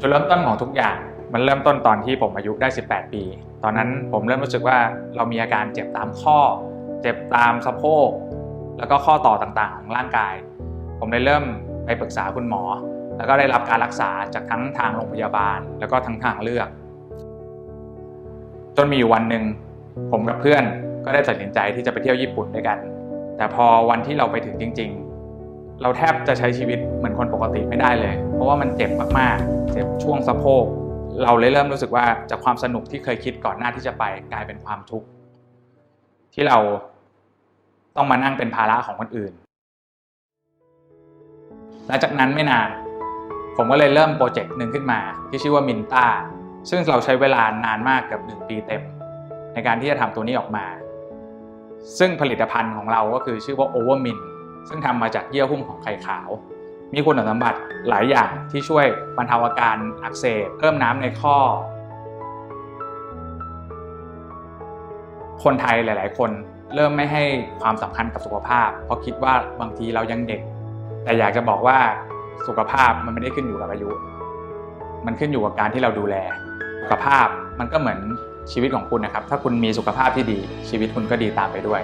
จุดเริ่มต้นของทุกอย่างมันเริ่มต้นตอนที่ผมอายุได้ 18 ปี ตอนนั้นผมเริ่มรู้สึกว่าเรามีอาการเจ็บตามข้อ เจ็บตามสะโพก แล้วก็ข้อต่อต่างๆของร่างกาย ผมเลยเริ่มไปปรึกษาคุณหมอ แล้วก็ได้รับการรักษาจากทั้งทางโรงพยาบาล แล้วก็ทั้งทางเลือก จนมีอยู่วันหนึ่งผมกับเพื่อนก็ได้ตัดสินใจที่จะไปเที่ยวญี่ปุ่นด้วยกัน แต่พอวันที่เราไปถึงจริง ๆ เราแทบจะใช้ชีวิตเหมือนคนปกติไม่ได้เลย เพราะว่ามันเจ็บมากๆ เจ็บช่วงสะโพก เราเลยเริ่มรู้สึกว่าจากความสนุกที่เคยคิดก่อนหน้าที่จะไปกลายเป็นความทุกข์ที่เราต้องมานั่งเป็นภาระของคนอื่น หลังจากนั้นไม่นาน ผมก็เลยเริ่มโปรเจกต์หนึ่งขึ้นมา ที่ชื่อว่ามินต้าซึ่งเราใช้เวลานานมากเกับ1ปีเต็ม ในการที่จะทำตัวนี้ออกมา ซึ่งผลิตภัณฑ์ของเราก็คือชื่อว่า Overmin ซึ่งทำมาจากเยื่อหุ้มของไข่ขาว มีคุณสมบัติหลายอย่างที่ช่วยบรรเทาอาการอักเสบเพิ่มน้ำในข้อ คนไทยหลาย ๆ คนเริ่มไม่ให้ความสำคัญกับสุขภาพ เพราะคิดว่าบางทีเรายังเด็ก แต่อยากจะบอกว่าสุขภาพมันไม่ได้ขึ้นอยู่กับอายุ มันขึ้นอยู่กับการที่เราดูแล สุขภาพมันก็เหมือนชีวิตของคุณนะครับ ถ้าคุณมีสุขภาพที่ดีชีวิตคุณก็ดีตามไปด้วย